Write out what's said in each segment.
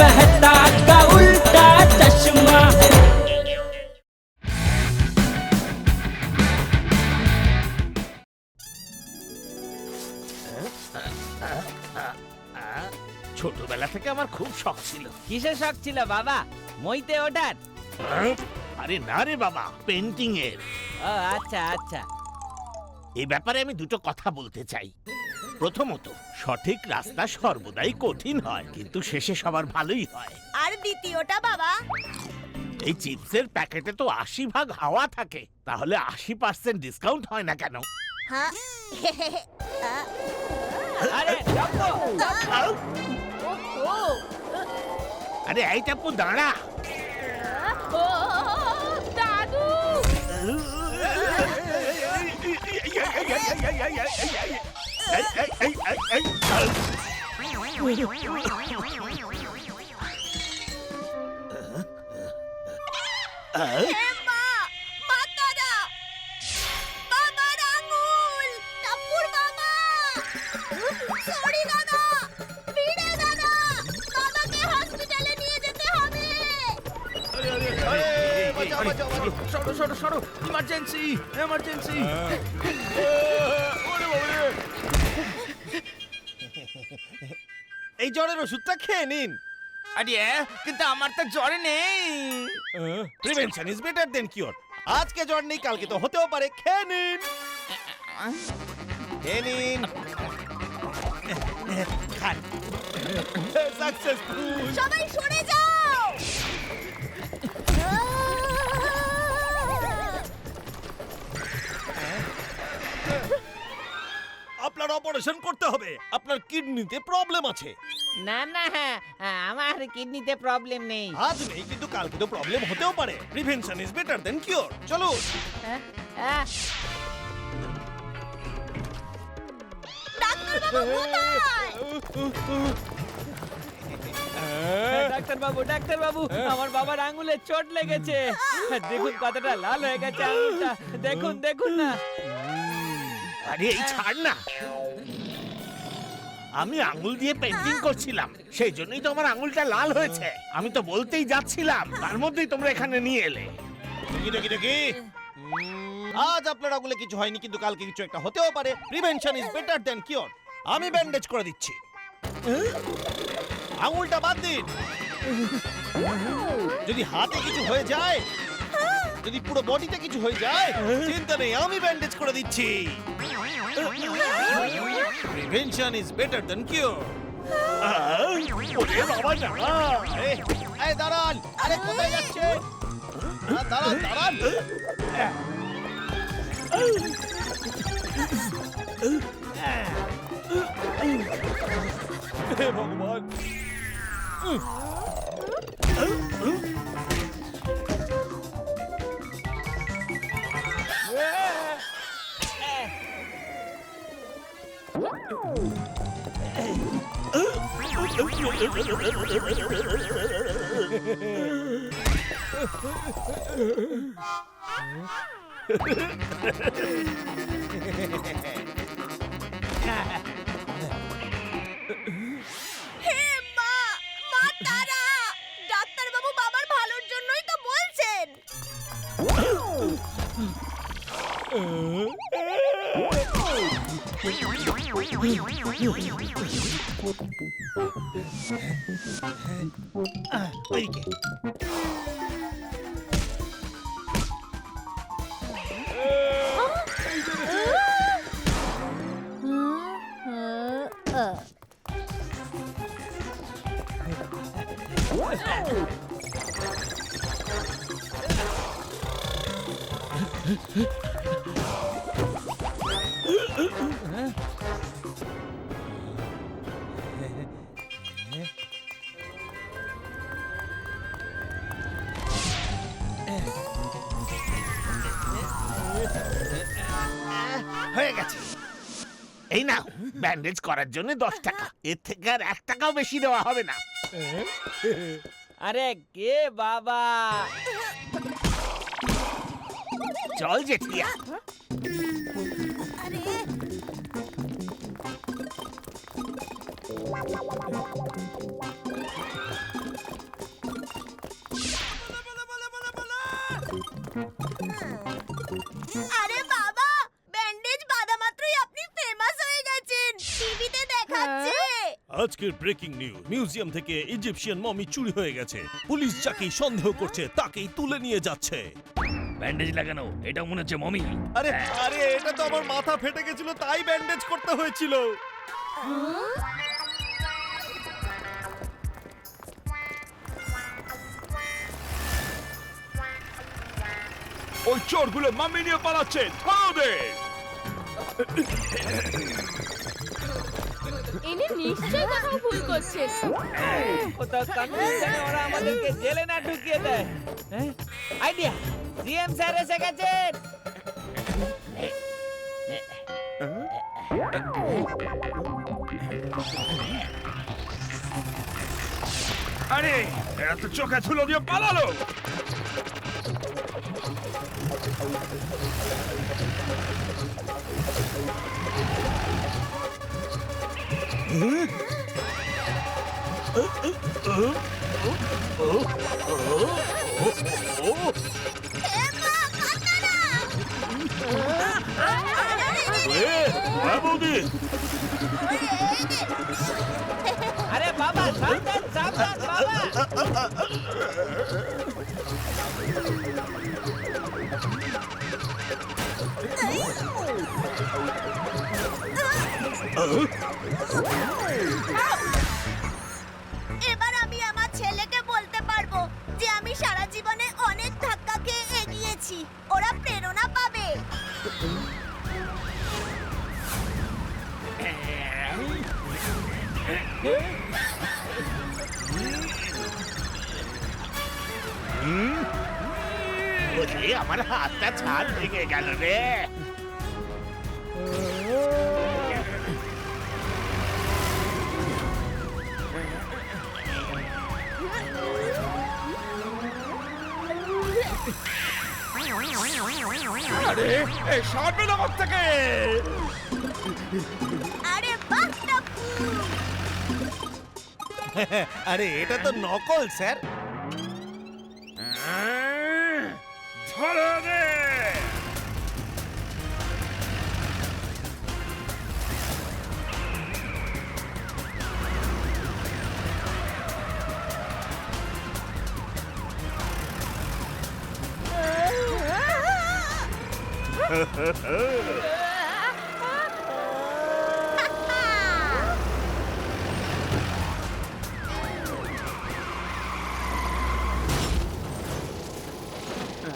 मेहता का उल्टा चश्मा ছোটবেলা থেকে আমার খুব শখ ছিল কিসের শখ ছিল বাবা মইতে ওঠার আরে না রে বাবা পেন্টিং এর ও আচ্ছা আচ্ছা এই ব্যাপারে আমি দুটো কথা বলতে চাই প্রথমত সঠিক রাস্তা সর্বদাই কঠিন হয় কিন্তু শেষে সবার ভালোই হয় আর দ্বিতীয়টা বাবা এই চিপসের প্যাকেটে তো আশি ভাগ হাওয়া থাকে তাহলে আশি পার্সেন্ট ডিসকাউন্ট হয় না কেন হ্যাঁ আরে আরে এই টাপু দাঁড়া ও দাদু মা মাতারা বাবার আঙুল টাপুর বাবা সরি দাদা ভিড়ে দাদা দাদাকে হসপিটালে নিয়ে যেতে হবে সরো সরো সরো ইমার্জেন্সি এমার্জেন্সি এই জ্বরের ওষুধটা খেয়ে নিন আরে কিন্তু আমার তো জ্বর নেই prevention is better than cure আজকে জ্বর নেই কালকে তো হতেও পারে খেয়ে নিন খেয়ে নিন খান সাকসেসফুল সবাই সরে যাও অপারেশন করতে হবে। আপনার কিডনিতে প্রবলেম আছে। না না আমার কিডনিতে প্রবলেম নেই। আজ নেই কিন্তু কালকে তো প্রবলেম হতেও পারে। Prevention is better than cure চলো। হ্যাঁ, হ্যাঁ, কোথায় ডাক্তার বাবু ডাক্তার বাবু আমার বাবার আঙুলে চোট লেগেছে। দেখুন কতটা লাল হয়ে গেছে আঙুলটা। দেখুন দেখুন না। আরে এই ছাড় না। আমি আঙুল দিয়ে পেন্টিং করছিলাম সেই জন্যই তো আমার আঙুলটা লাল হয়েছে। আমি তো বলতেই যাচ্ছিলাম তার মধ্যেই তোমরা এখানে নিয়ে এলে। দেখি দেখি আজ আপনার আঙুলে কিছু হয়নি কিন্তু কালকে কিছু একটা হতেও পারে। Prevention is better than cure আমি ব্যান্ডেজ করে দিচ্ছি। আঙুলটা বাদ দিন। যদি হাতে কিছু হয়ে যায় যদি পুরো বডিতে কিছু হয়ে যায় চিন্তা নেই আমি ব্যান্ডেজ করে দিচ্ছি। Prevention is better than cure ওরে বাবা না। এই দাঁড়ান। আরে কোথায় যাচ্ছে? দাঁড়ান দাঁড়ান। ভগবান। হে মা মা তারা! ডাক্তারবাবু বাবার ভালোর জন্যই তো বলছেন। ওইদিকে হয়ে গেছে। এই না ব্যান্ডেজ করার জন্য দশ টাকা। এর থেকে আর এক টাকাও বেশি দেওয়া হবে না। আরে কে বাবা? চল জেঠিয়া। ব্যান্ডেজ বাঁধা আপনি ফেমাস হয়ে আজকের ব্রেকিং নিউজ মিউজিয়াম থেকে ইজিপশিয়ান মমি চুরি হয়ে গেছে। পুলিশ যাকে সন্দেহ করছে তাকেই তুলে নিয়ে যাচ্ছে। ব্যান্ডেজ লাগানো এটা মনে হচ্ছে মমি আরে আরে এটা তো আমার মাথা ফেটে গেছিল তাই ব্যান্ডেজ করতে হয়েছিল। ওই চোরগুলো মাম্মি নিয়ে পালাচ্ছে। ধরো ইনি নিশ্চয়ই কোথাও ভুল করছেন কোথাও কনফিউশনে ওরা আমাদেরকে জেলে না ঢুকিয়ে দেয়। আইডিয়া! সিএম স্যার এসে গেছেন আরে এত চোখে ধুলো দিয়ে পালালো। হ্যাঁ বৌদি আরে বাবা সাবধান সাবধান বাবা এবার বলি আমার হাতটা ছাড় ভেঙে গেল রে। আরে এই সামনে আমার থেকে। আরে বাহ আরে এটা তো নকল স্যার। ধরো রে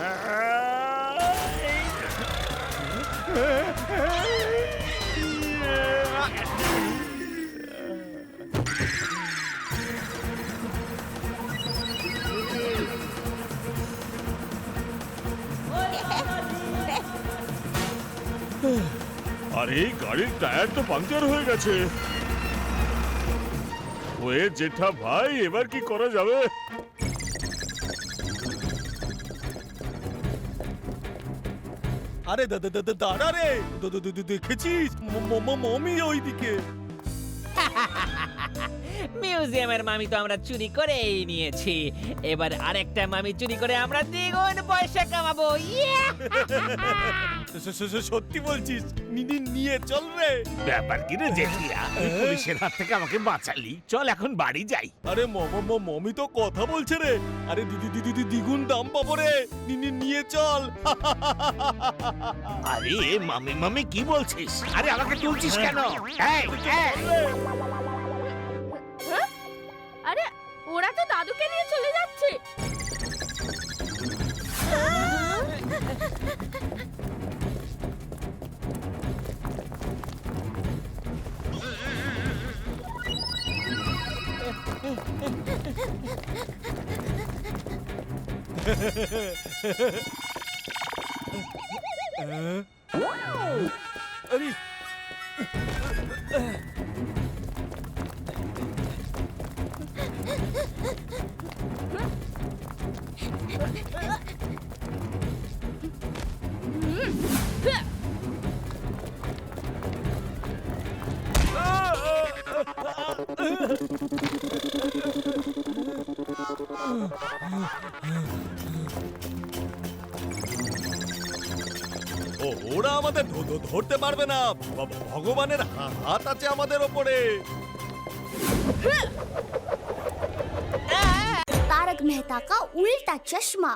আরে গাড়ির টায়ার তো পাংচার হয়ে গেছে। ওয়ে জেঠা ভাই এবার কি করা যাবে? আরে দাঁড়া রে! দেখেছিস? মমি ওইদিকে। মিউজিয়ামের মামি তো আমরা চুরি করেই নিয়েছি। এবার আরেকটা মামি চুরি করে আমরা দ্বিগুণ পয়সা কামাবো। ইয়া! সত্যি বলছিস? নি- নি- নিয়ে চল রে। ব্যাপার কি রে জেঠিয়া? পুলিশের হাত থেকে আমাকে বাঁচালি। চল এখন বাড়ি যাই। আরে মম মম- তো কথা বলছে রে। আরে দিদি দিদি দিদি দ্বিগুণ দাম পাবো রে। নি- নি- নিয়ে চল। আরে মামি মামি কি বলছিস? আরে আমাকে তুলছিস কেন? এই, এই। আরে ওরা তো দাদুকে নিয়ে চলে যাচ্ছে। আরে ও ওরা আমাদের ধ- ধ- ধরতে পারবে না ভ- ভগবানের হা- হাত আছে আমাদের ওপরে तारक मेहता का उल्टा चश्मा